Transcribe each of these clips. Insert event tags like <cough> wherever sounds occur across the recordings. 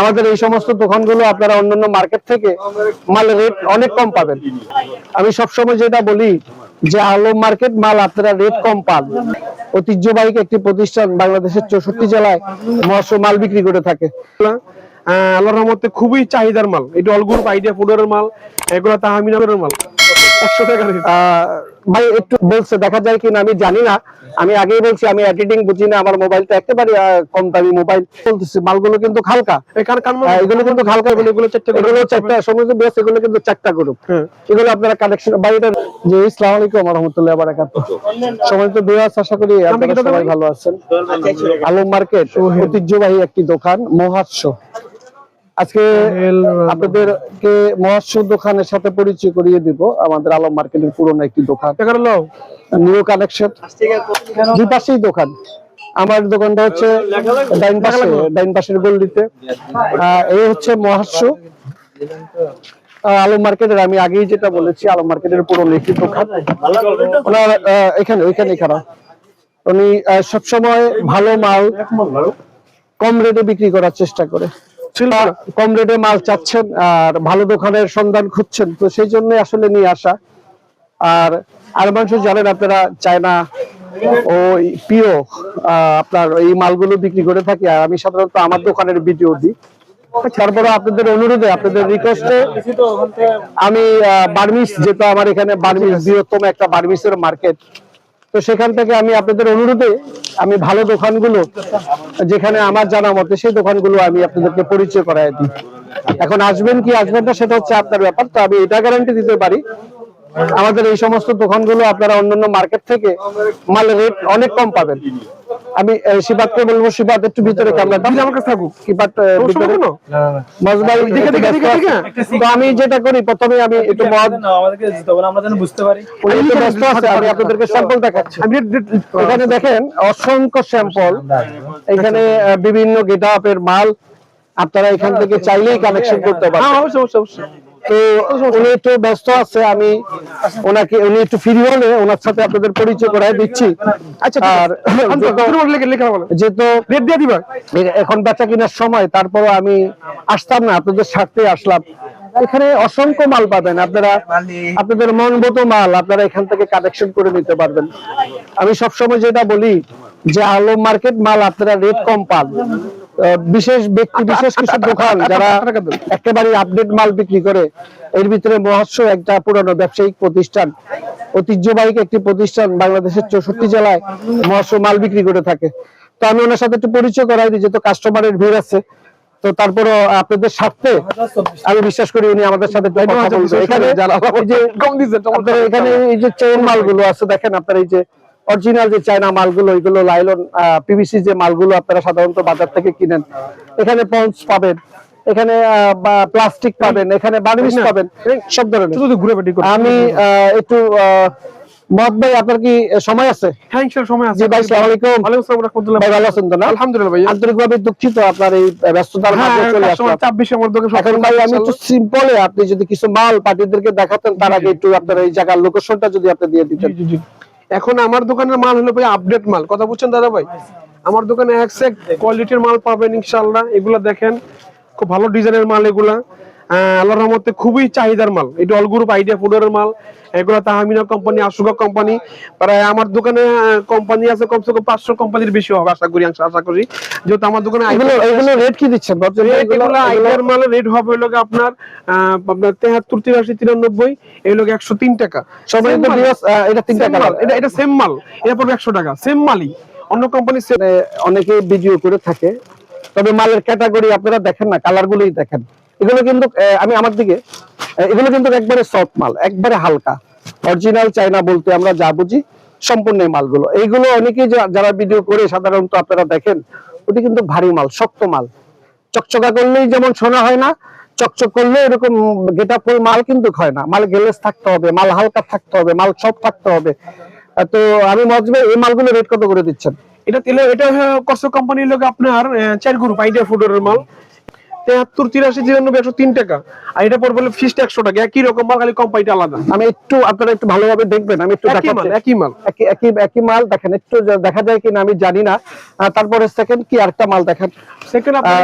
আমাদের এই সমস্ত দোকানগুলো আপনারা অন্যান্য মার্কেট থেকে মালের রেট অনেক কম পাবেন। আমি সবসময় যেটা বলি যে আলম মার্কেট মাল আপনারা রেট কম পান। ঐতিহ্যবাহী একটি প্রতিষ্ঠান বাংলাদেশের চৌষট্টি জেলায় মৎস্য মাল বিক্রি করে থাকে। আল্লাহর রহমতে খুবই চাহিদার মাল। এটা অল গ্রুপ আইডিয়া ফুডের মাল, এগুলো তাহামিনামের মাল। একশো টাকা ভাই একটু বলছে দেখা যায় কিনা আমি জানি না। আমি আগেই বলছি আমি এডিটিং বুঝি না আমার মোবাইলটা একেবারে কম দামি মোবাইল বলতেছি মালগুলো কিন্তু হালকা। কার কার মাল আহ, এগুলো কিন্তু হালকা। এগুলো এগুলো চারটা এগুলো চারটা সমস্ত বেশ এগুলো কিন্তু চারটা গ্রুপ হ্যাঁ। এগুলো আপনারা কালেকশন বাইরে যে ইসলাম আলাইকুম রহমতুল্লাহ বারাকাত সময় তো আশা করি আপনারা সবাই ভালো আছেন। আলম মার্কেট ঐতিহ্যবাহী একটি দোকান মহাৎস। আজকে আপনাদেরকে মহাৎস দোকানের সাথে পরিচয় করিয়ে দিব আমাদের আলম মার্কেটের পুরনো একটি দোকান। নিউ কানেকশন দুই পাশেই দোকান। আমার দোকানটা হচ্ছে ডাইন পাশে ডাইন পাশের গল্লিতে এই হচ্ছে মহাস্য আলম মার্কেটের আমি আগেই যেটা বলেছি আলম মার্কেটের পুরনো একটি দোকান। ওনার এখানে ওইখানে খারাপ উনি সবসময় ভালো মাল কম রেটে বিক্রি করার চেষ্টা করে। কম রেটে মাল চাচ্ছেন আর ভালো দোকানের সন্ধান খুঁজছেন। তো সেই জন্য আসলে নিয়ে আসা। আর আর মানুষ জানেন আপনারা চায়না প্রিয় আহ, আপনার এই মালগুলো বিক্রি করে থাকি। আর আমি সাধারণত আমার দোকানের ভিডিও দিই। তারপরে আপনাদের অনুরোধে আপনাদের রিকোয়েস্টে আমি বার্মিস যেহেতু আমার এখানে বার্মিস বৃহত্তম একটা বার্মিসের মার্কেট তো সেখান থেকে আমি আপনাদের অনুরোধে আমি ভালো দোকানগুলো, যেখানে আমার জানা মতে সেই দোকানগুলো আমি আপনাদেরকে পরিচয় করাই দিই। এখন আসবেন কি আসবেন না সেটা হচ্ছে আপনার ব্যাপার, তো আমি এটা গ্যারান্টি দিতে পারি। আমাদের এই সমস্ত দোকানগুলো আপনারা অন্যান্য মার্কেট থেকে মালের রেট অনেক কম পাবেন। আমি আহ, শিবাদকে বলব শিবাদ একটু ভিতরে ক্যামেরাটা আমার কাছে থাকুক শিবাদ ভিতরে। মজবাই দেখে, দেখে, দেখে, দেখে। তো আমি যেটা করি প্রথমে আমি একটু মদ আমাদেরকে দিতে হবে আমরা যেন বুঝতে পারি। উনি একটু ব্যস্ত আছে আমি আপনাদেরকে স্যাম্পল দেখাচ্ছি এখানে দেখেন অসংখ্য স্যাম্পল এখানে বিভিন্ন গেট আপের মাল। আপনারা এখান থেকে চাইলেই কানেকশন করতে হ্যাঁ পারেন অবশ্যই অবশ্যই অবশ্যই। তো উনি একটু ব্যস্ত আছে আমি ওনাকে উনি একটু ফ্রি হলে ওনার সাথে আপনাদের পরিচয় করাই দিচ্ছি। আচ্ছা আর যেহেতু দিবা। এ- এখন বেচা কেনার সময় তারপরও আমি আসতাম না আপনাদের স্বার্থে আসলাম। এখানে অসংখ্য মাল পাবেন আপনারা আপনাদের মন মতো মাল আপনারা এখান থেকে কালেকশন করে নিতে পারবেন। আমি সবসময় যেটা বলি যে আলম মার্কেট মাল আপনারা রেট কম পান। বিশেষ ব্যক্তি বিশেষ কিছু দোকান <laughs> যারা একেবারে আপডেট মাল বিক্রি করে এর ভিতরে মহস্য একটা পুরনো ব্যবসায়িক প্রতিষ্ঠান ঐতিহ্যবাহী একটি প্রতিষ্ঠান বাংলাদেশের চৌষট্টি জেলায় মহস্য মাল বিক্রি করে থাকে। তো আমি ওনার সাথে একটু পরিচয় করাই দিই যেহেতু কাস্টমারের ভিড় আছে। তো তারপরও আপনাদের স্বার্থে আমি বিশ্বাস করি উনি আমাদের সাথে এখানে এই যে চেন মালগুলো আছে দেখেন আপনার এই যে অরিজিনাল যে চায়না মালগুলো এগুলো লাইলন পিভিসি যে মালগুলো আপনারা সাধারণত বাজার থেকে কিনেন এখানে পঞ্চ পাবেন এখানে প্লাস্টিক পাবেন এখানে বার্নিশ পাবেন সব ধরনের। আমি একটু আহ, ভাই আপনার কি সময় আছে? হ্যাঁ সময় আছে। ভাই সালাম আলাইকুম। রাহমাতুল্লাহ। ভাই ভালো আছেন তো না? আলহামদুলিল্লাহ ভাই আন্তরিকভাবে দুঃখিত আপনার এই ব্যস্ততার হ্যাঁ মাঝে চলে আসলাম। চাপ বেশি আমার দোকানে এখন ভাই আমি একটু সিম্পলে আপনি যদি কিছু মাল পার্টিদেরকে দেখাতেন তার আগে একটু আপনার এই জায়গার লোকেশনটা যদি আপনি দিয়ে দিতেন। জি, জি, জি। এখন আমার দোকানের মাল হলো ভাই আপডেট মাল। কথা বুঝছেন দাদা ভাই? আমার দোকানে এক কোয়ালিটির মাল পাবেন ইনশাল্লাহ এগুলা দেখেন, খুব ভালো ডিজাইনের মাল এগুলা। আল্লাহর রহমতে খুবই চাহিদার মাল। এটা অল গ্রুপ আইডিয়া ফুডের মাল এগুলা তাহামিনা কোম্পানি আশুকা কোম্পানি প্রায় আমার দোকানে কোম্পানি আছে কমসে কম পাঁচশো কোম্পানির বেশি হবে আশা করি আশা করি। যেহেতু আমার দোকানে এগুলো এগুলো রেট কি দিচ্ছেন? এগুলো- আইডিয়ার মালের রেট হবে হলো আপনার আপনার তেহাত্তর তিরাশি তিরানব্বই এই লোক একশো তিন টাকা। সবাই মাল। এটা তিন টাকা। এটা এটা সেম মাল। এটা পড়বে একশো টাকা। সেম মালই। অন্য কোম্পানি অনেকে ভিডিও করে থাকে। তবে মালের ক্যাটাগরি আপনারা দেখেন না কালার গুলোই দেখেন। এগুলো কিন্তু আমি আমার দিকে এগুলো কিন্তু একবারে সফট মাল, একবারে হালকা। অরিজিনাল চাইনা বলতে আমরা যা বুঝি, সম্পূর্ণ মালগুলো। এইগুলো অনেকেই যারা ভিডিও করে, সাধারণত আপনারা দেখেন, ওটি কিন্তু ভারী মাল, শক্ত মাল। চকচকা করলেই যেমন শোনা হয় না, চকচক করলে এরকম গেটা ফুল মাল কিন্তু হয় না। মাল গেলেস থাকতে হবে, মাল হালকা থাকতে হবে, মাল সব থাকতে হবে। তো আমি মজবে এই মালগুলো রেট কত করে দিচ্ছেন? এটা তেলে, এটা কষ্ট কোম্পানির লোক আপনার চার গ্রুপ আইডিয়া ফুডের মাল। তেহাত্তর তিরাশি তিরানব্বই একশো তিন টাকা। আর এটা পড়বে ফিসটা একশো টাকা। একই রকম মাল খালি কোম্পানিটা আলাদা। আমি একটু আপনারা একটু ভালোভাবে দেখবেন আমি একটু একই মাল একই মাল। একই একই মাল দেখেন একটু দেখা যায় কিনা আমি জানি না। তারপরে সেকেন্ড কি আরেকটা মাল দেখেন। সেকেন্ড আপনার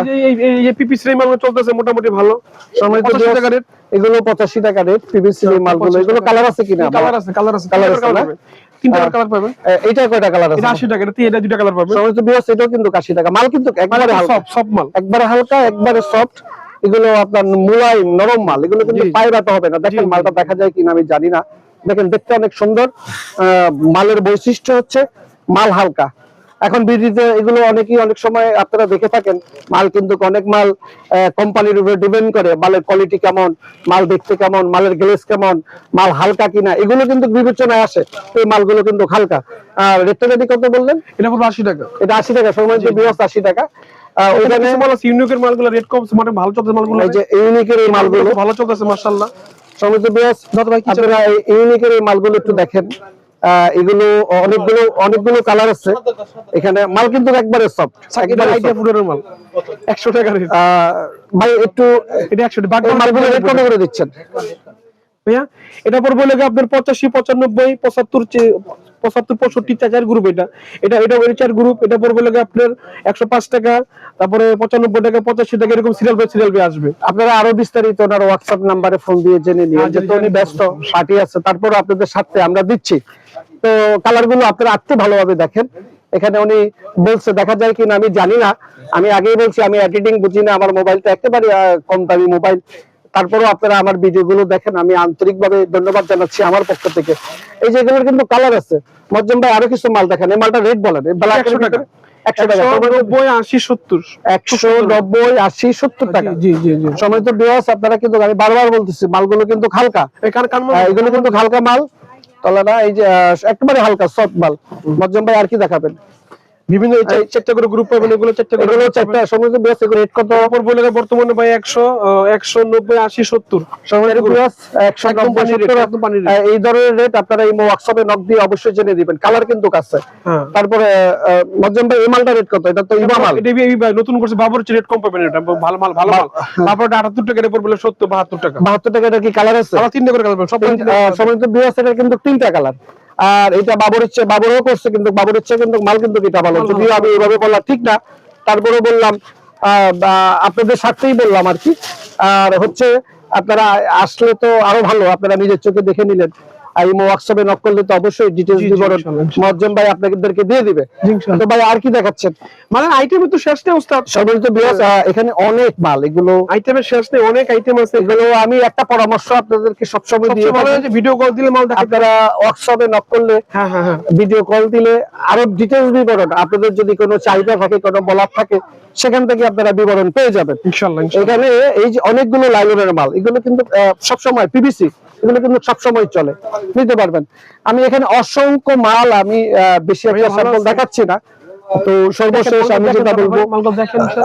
এই পিপি শ্রেণি মাল চলতেছে মোটামুটি ভালো। সময় তো 85 টাকা রেট এগুলো পঁচাশি টাকা রেট পিভিসি মালগুলো। এগুলো কালার আছে কিনা কালার আছে কালার আছে। কালার আছে তিনটা কালার পাবেন আহ, কয়টা কালার আছে? আশি টাকা এটা এটা দুটা কালার পাবেন সময় বিয়াস এটাও কিন্তু আশি টাকা। মাল কিন্তু একবারে হালকা। সব সব মাল। একবারে হালকা একবারে সফট এগুলো আপনার মুলায়ম নরম মাল। এগুলো কিন্তু পায়রাতে। হবে না। দেখেন। মালটা দেখা যায় কিনা আমি জানি না। দেখেন দেখতে অনেক সুন্দর। আহ, মালের বৈশিষ্ট্য হচ্ছে মাল হালকা। এখন বিডিতে এগুলো অনেকেই অনেক সময় আপনারা দেখে থাকেন মাল কিন্তু অনেক মাল কোম্পানির উপরে ডিপেন্ড করে মালের কোয়ালিটি কেমন মাল দেখতে কেমন মালের গ্লেস কেমন মাল হালকা কিনা এগুলো কিন্তু বিবেচনায় আসে এই মালগুলো কিন্তু হালকা। আর রেটটা যদি কত বললেন? এটা পড়বে আশি টাকা। এটা আশি টাকা সময় আশি টাকা। ওইখানে ইউনিকের মালগুলো রেট কম মানে ভালো চলতেছে মালগুলো। এই যে ইউনিকের এই মালগুলো। ভালো চলতেছে মাশাআল্লাহ। সমিত বিয়াস আপনারা ইউনিকের এই মালগুলো একটু দেখেন। এগুলো অনেকগুলো অনেকগুলো কালার আছে। এখানে মাল কিন্তু একবারে সফট একবারে আইডিয়া ফুডের মাল। 100 টাকা ভাই একটু এটা 100 টাকা মালগুলো রেট কত করে দিচ্ছেন। ভাইয়া? এটা পড়বে আপনার 85 95 75 পঁচাত্তর পঁয়ষট্টি গ্রুপ এটা। এটা এটা ওই চার গ্রুপ এটা পড়বে লাগে আপনার একশো পাঁচ টাকা তারপরে পঁচানব্বই টাকা পঁচাশি টাকা এরকম সিরিয়াল বাই সিরিয়াল আসবে। আপনারা আরও বিস্তারিত ওনার হোয়াটসঅ্যাপ নাম্বারে ফোন দিয়ে জেনে নিন। হ্যাঁ, যেহেতু উনি ব্যস্ত পার্টি আছে তারপর আপনাদের সাথে আমরা দিচ্ছি। তো কালারগুলো আপনারা আত্ম ভালোভাবে দেখেন। এখানে উনি বলছে দেখা যায় কিনা আমি জানি না। আমি আগেই বলছি আমি এডিটিং বুঝি না আমার মোবাইলটা একেবারে কম দামি মোবাইল তারপরেও আপনারা আমার ভিডিও গুলো দেখেন আমি আন্তরিকভাবে ধন্যবাদ জানাচ্ছি আমার পক্ষ থেকে। এই যে এগুলোর কিন্তু কালার আছে। মজ্জম ভাই আরও কিছু মাল দেখেন এই মালটা রেট বলেন ব্ল্যাক একশো টাকা। আপনারা কিন্তু আমি বারবার বলতেছি মালগুলো কিন্তু হালকা। এখানে কান আহ, এগুলো কিন্তু হালকা মাল। তলাটা এই যে আহ, একেবারে হালকা সফট মাল। মজ্জম ভাই আর কি দেখাবেন? বিভিন্ন চারটা করে গ্রুপ পাবেন এগুলো চারটা করে এগুলো চারটা এগুলো রেট কত? তারপর বলে বর্তমানে ভাই একশো একশো নব্বই আশি সত্তর। সময় তো বিয়াস একশো একদম নব্বই পানির rate, সত্তর, একদম পানির আহ, এই ধরনের রেট আপনারা এই হোয়াটসঅ্যাপে নক দিয়ে অবশ্যই জেনে দিবেন। কালার কিন্তু কাছে। হ্যাঁ। তারপরে আহ, মজ্জম ভাই এই মালটা রেট কত? এটা তো ইবা মাল। এটা এই ভাই নতুন করছে বাবর রেট কম পাবেন এটা। ভালো মাল ভালো মাল। তারপর আটাত্তর টাকা এটা পড়বে সত্তর বাহাত্তর টাকা। বাহাত্তর টাকা এটা কি কালার আছে? তিনটে করে কালার সব বিয়াস এটার কিন্তু তিনটা কালার আর এটা বাবর ইচ্ছে বাবরও করছে কিন্তু বাবর ইচ্ছে কিন্তু মাল কিন্তু এটা ভালো। যদিও আমি এইভাবে বললাম ঠিক না। তারপরে বললাম আপনাদের স্বার্থেই বললাম আর কি। আর হচ্ছে আপনারা আসলে তো আরও ভালো আপনারা নিজের চোখে দেখে নিলেন। আর নক করলে তো অবশ্যই। মজ্জম ভাই আপনাদেরকে দিয়ে দিবে। তো ভাই আর কি দেখাচ্ছেন? মানে আইটেমের তো শেষ নেই ওস্তাদ বিয়াস এখানে অনেক মাল এগুলো আইটেমের শেষ নেই অনেক আইটেম আছে। এগুলো আমি একটা পরামর্শ আপনাদেরকে সবসময় দিয়ে থাকি। হচ্ছে ভিডিও কল দিলে মাল দেখাতে আপনারা নক করলে হ্যাঁ হ্যাঁ হ্যাঁ। ভিডিও কল দিলে আরও ডিটেলস বিবরণ আপনাদের যদি কোনো চাহিদা থাকে কোনো বলার থাকে সেখান থেকে আপনারা বিবরণ পেয়ে যাবেন। এখানে এই যে অনেকগুলো লাইলনের মাল এগুলো কিন্তু সবসময় পিভিসি এগুলো কিন্তু সবসময় চলে। নিতে পারবেন। আমি এখানে অসংখ্য মাল আমি আহ, বেশি একটা স্যাম্পল দেখাচ্ছি না। তো সর্বশেষ আমি যেটা বলব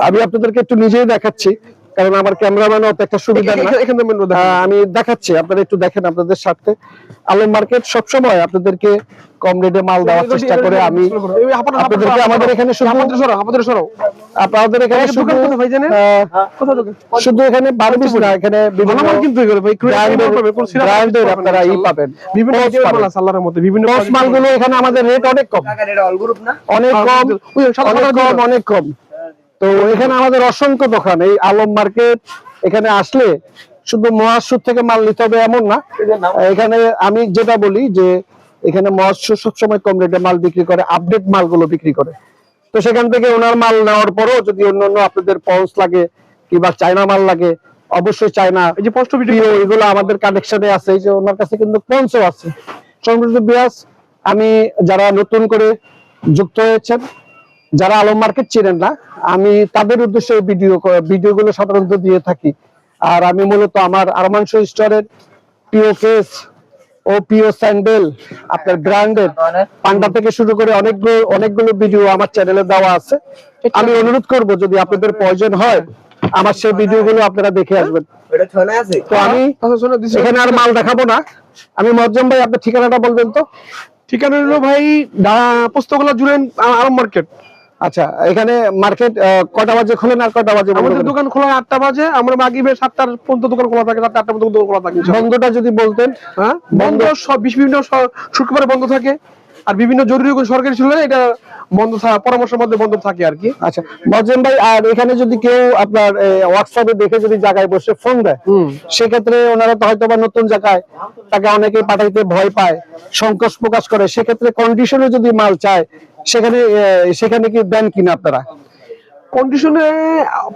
আমি আপনাদেরকে একটু নিজেই দেখাচ্ছি। কারণ আমার ক্যামেরাম্যান অত একটা সুবিধা না। এখান আমি দেখাচ্ছি আপনারা একটু দেখেন আপনাদের সাথে আলম মার্কেট সবসময় আপনাদেরকে কম রেটে মাল দেওয়ার চেষ্টা করে। আমি আপনাদেরকে আমাদের এখানে শুধু আমাদের সরাও আপনাদের এখানে শুধু এখানে বারবিস না এখানে বিভিন্ন মাল কিন্তু ভাই ব্র্যান্ডের আপনারা ই পাবেন। বিভিন্ন মাল পাবেন। আছে আল্লাহর মধ্যে বিভিন্ন মালগুলো এখানে আমাদের রেট অনেক কম। অনেক হ্যাঁ, কম অনেক কম অনেক কম। তো এখানে আমাদের অসংখ্য দোকান। এই আলম মার্কেট এখানে আসলে শুধু মহাসুর থেকে মাল নিতে হবে এমন না। এখানে আমি যেটা বলি যে এখানে মহাসুর সবসময় কম রেটে মাল বিক্রি করে আপডেট মালগুলো বিক্রি করে। তো সেখান থেকে ওনার মাল নেওয়ার পরেও যদি অন্যান্য আপনাদের পন্স লাগে কিংবা চায়না মাল লাগে অবশ্যই চায়না এই যে পোস্ট ভিডিও এগুলো আমাদের কালেকশনে আছে। এই যে ওনার কাছে কিন্তু আছে। সম্প্রতি বিয়াস আমি যারা নতুন করে যুক্ত হয়েছেন যারা আলম মার্কেট চেনেন না আমি তাদের উদ্দেশ্যে ভিডিও ভিডিও গুলো সাধারণত দিয়ে থাকি। আর আমি মূলত আমার আরমাংশ স্টোরের পিও কেস ও পিও স্যান্ডেল আপনার ব্র্যান্ডের পান্ডা থেকে শুরু করে অনেকগুলো অনেকগুলো ভিডিও আমার চ্যানেলে দেওয়া আছে। আমি অনুরোধ করব যদি আপনাদের প্রয়োজন হয় আমার সেই ভিডিও গুলো আপনারা দেখে আসবেন। তো আমি আচ্ছা দিছি। এখানে আর মাল দেখাবো না। আমি মজ্জম ভাই আপনার ঠিকানাটা বলবেন তো? ঠিকানা হলো ভাই পোস্তগোলা জুড়েন আ- আলম মার্কেট। আচ্ছা এখানে মার্কেট কটা বাজে খোলেন আর কটা বাজে আমাদের দোকান খোলা আটটা বাজে আমরা মাগিবে সাতটার পর্যন্ত দোকান খোলা থাকে সাতটা আটটা পর্যন্ত দোকান খোলা থাকে। বন্ধটা যদি বলতেন। হ্যাঁ? বন্ধ সব বিভিন্ন শুক্রবারে বন্ধ থাকে আর বিভিন্ন জরুরি কোনো সরকারি ছিল এটা বন্ধ থা- পরামর্শের মধ্যে বন্ধ থাকে আর কি। আচ্ছা মজেম ভাই আর এখানে যদি কেউ আপনার হোয়াটসঅ্যাপে দেখে যদি জায়গায় বসে ফোন দেয় সেক্ষেত্রে ওনারা তো হয়তো বা নতুন জায়গায় তাকে অনেকে পাঠাইতে ভয় পায় সংকোচ প্রকাশ করে সেক্ষেত্রে কন্ডিশনে যদি মাল চায় সেখানে সেখানে কি দেন কিনা আপনারা? কন্ডিশনে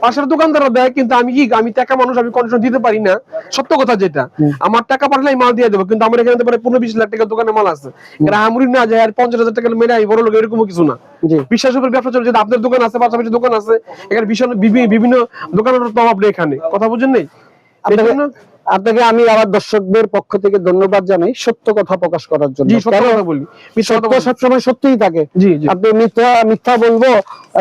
পাশের দোকানদাররা দেয় কিন্তু আমি কি আমি টাকা মানুষ আমি কন্ডিশন দিতে পারি না। সত্য কথা যেটা। আমার টাকা পাঠালে আমি মাল দিয়ে দেবো কিন্তু আমার এখানে তো পনেরো বিশ লাখ টাকার দোকানে মাল আছে। এটা আমরি না যায় আর পঞ্চাশ হাজার টাকা মেরে আমি বড় লোক এরকম কিছু না। জি। বিশ্বাসের উপর ব্যবসা চলছে আপনার দোকান আছে পাশাপাশি দোকান আছে এখানে ভীষণ বিভি- বিভিন্ন দোকানের তো অভাব নেই এখানে। কথা বুঝেন নেই? আপনাকে আমি আমার দর্শকদের পক্ষ থেকে ধন্যবাদ জানাই সত্য কথা প্রকাশ করার জন্য। সত্য। সবসময় সত্যিই থাকে। আপনি মিথ্যা মিথ্যা বলব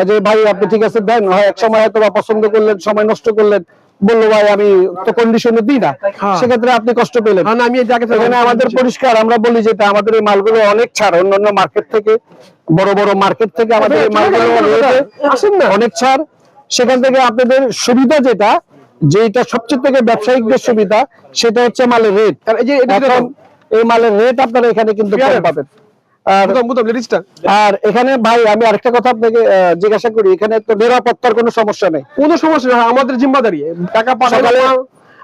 যে ভাই আপনি ঠিক আছে দেন হয় এক সময় হয়তো বা পছন্দ করলেন সময় নষ্ট করলেন বলল ভাই আমি তো কন্ডিশনে দিই না। হ্যাঁ। সেক্ষেত্রে আপনি কষ্ট পেলেন। হ্যাঁ, আমি আমাদের পরিষ্কার আমরা বলি যেটা আমাদের এই মালগুলো অনেক ছাড় অন্যান্য মার্কেট থেকে বড় বড় মার্কেট থেকে আমাদের এই মালগুলো অনেক ছাড়। সেখান থেকে আপনাদের সুবিধা যেটা যেটা সবচেয়ে থেকে ব্যবসায়িকদের সুবিধা সেটা হচ্ছে মালের রেট এখন এই মালের রেট আপনারা এখানে কিন্তু পাবেন। আর এখানে ভাই আমি আরেকটা কথা আপনাকে জিজ্ঞাসা করি এখানে তো নিরাপত্তার কোনো সমস্যা নেই? কোনো সমস্যা নেই। আমাদের জিম্মাদারি। টাকা পাঠালে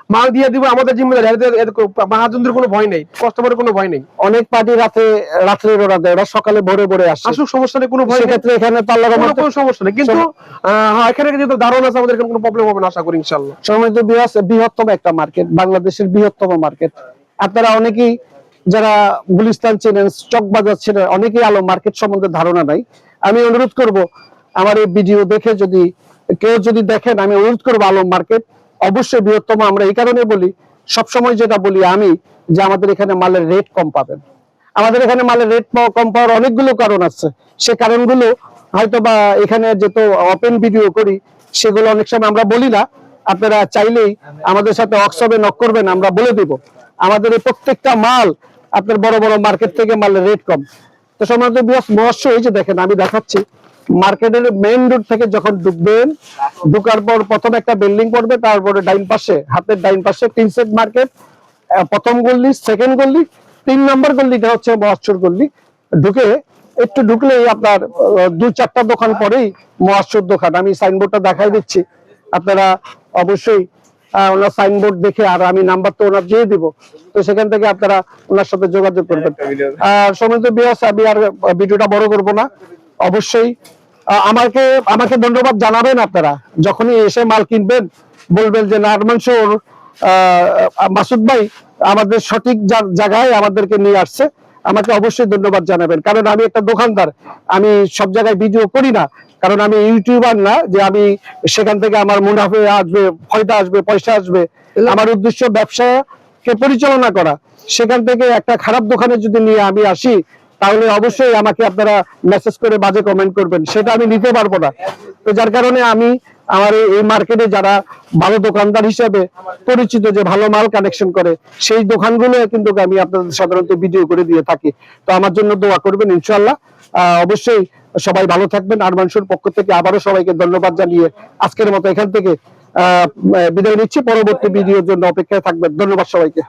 মাল- দিয়ে দিব আমাদের জিম্মাদারি। মহাজনদের কোনো ভয় নেই কাস্টমারের কোনো ভয় নেই। অনেক পার্টি রাতে রাত্রে ওরা দেয় ওরা সকালে ভোরে ভোরে আসে। আসুক সমস্যা নেই কোনো ভয় নেই। সেক্ষেত্রে এখানে তো আল্লাহর কোনো সমস্যা নেই। কিন্তু হ্যাঁ এখানে যেহেতু ধারণা আছে আমাদের এখানে কোনো প্রবলেম হবে না আশা করি ইনশাল্লাহ সময় তো বৃহৎ- বৃহত্তম একটা মার্কেট বাংলাদেশের বৃহত্তম মার্কেট আপনারা অনেকেই যারা গুলিস্তান চেনেন চক বাজার চেনেন অনেকেই আলো মার্কেট সম্বন্ধে ধারণা নাই। আমি অনুরোধ করব আমার এই ভিডিও দেখে যদি কেউ যদি দেখেন আমি অনুরোধ করব আলম মার্কেট অবশ্যই বৃহত্তম, আমরা এই কারণে বলি, সবসময় যেটা বলি আমি, যে আমাদের এখানে মালের রেট কম পাবেন। আমাদের এখানে মালের রেট কম পাওয়ার অনেকগুলো কারণ আছে। সে কারণগুলো হয়তো বা এখানে যেহেতু ওপেন ভিডিও করি, সেগুলো অনেক সময় আমরা বলি না। আপনারা চাইলেই আমাদের সাথে ওয়ার্কশপে নক করবেন, আমরা বলে দিব। আমাদের এই প্রত্যেকটা মাল আপনার বড় বড় মার্কেট থেকে মালের রেট কম। তো সমাজ মহস্য এই যে দেখেন, আমি দেখাচ্ছি মার্কেটের মেইন রোড থেকে যখন ঢুকবেন ঢুকার পর প্রথম একটা বিল্ডিং পড়বে তারপরে ডাইন পাশে হাতের ডাইন পাশে তিন সেট মার্কেট প্রথম গল্লি সেকেন্ড গল্লি তিন নম্বর গল্লিটা হচ্ছে মহাশ্বর গল্লি ঢুকে একটু ঢুকলেই আপনার দু চারটা দোকান পরেই মহাশ্বর দোকান। আমি সাইনবোর্ডটা দেখাই দিচ্ছি। আপনারা অবশ্যই ওনার সাইনবোর্ড দেখে আর আমি নাম্বার তো ওনার দিয়ে দিব। তো সেখান থেকে আপনারা ওনার সাথে যোগাযোগ করবেন। আর সময় তো বিয়াস আমি আর ভিডিওটা বড় করব না। অবশ্যই আমাকে আমাকে ধন্যবাদ জানাবেন আপনারা। যখনই এসে মাল কিনবেন, বলবেন যে নারমাংসর মাসুদ ভাই, আমাদের সঠিক জায়গায় আমাদেরকে নিয়ে আসছে। আমাকে অবশ্যই ধন্যবাদ জানাবেন। কারণ আমি একটা দোকানদার। আমি সব জায়গায় ভিডিও করি না। কারণ আমি ইউটিউবার না, যে আমি সেখান থেকে আমার মুনাফে আসবে, ফয়দা আসবে, পয়সা আসবে। আমার উদ্দেশ্য ব্যবসাকে পরিচালনা করা। সেখান থেকে একটা খারাপ দোকানে যদি নিয়ে আমি আসি তাহলে অবশ্যই আমাকে আপনারা মেসেজ করে বাজে কমেন্ট করবেন সেটা আমি নিতে পারব না। তো যার কারণে আমি আমার এই- মার্কেটে যারা ভালো দোকানদার হিসেবে পরিচিত যে ভালো মাল কানেকশন করে সেই দোকানগুলো কিন্তু আমি আপনাদের সাধারণত ভিডিও করে দিয়ে থাকি। তো আমার জন্য দোয়া করবেন ইনশাল্লাহ আহ, অবশ্যই সবাই ভালো থাকবেন। আর মানুষের পক্ষ থেকে আবারও সবাইকে ধন্যবাদ জানিয়ে আজকের মতো এখান থেকে আহ বিদায় নিচ্ছি। পরবর্তী ভিডিওর জন্য অপেক্ষায় থাকবেন। ধন্যবাদ সবাইকে।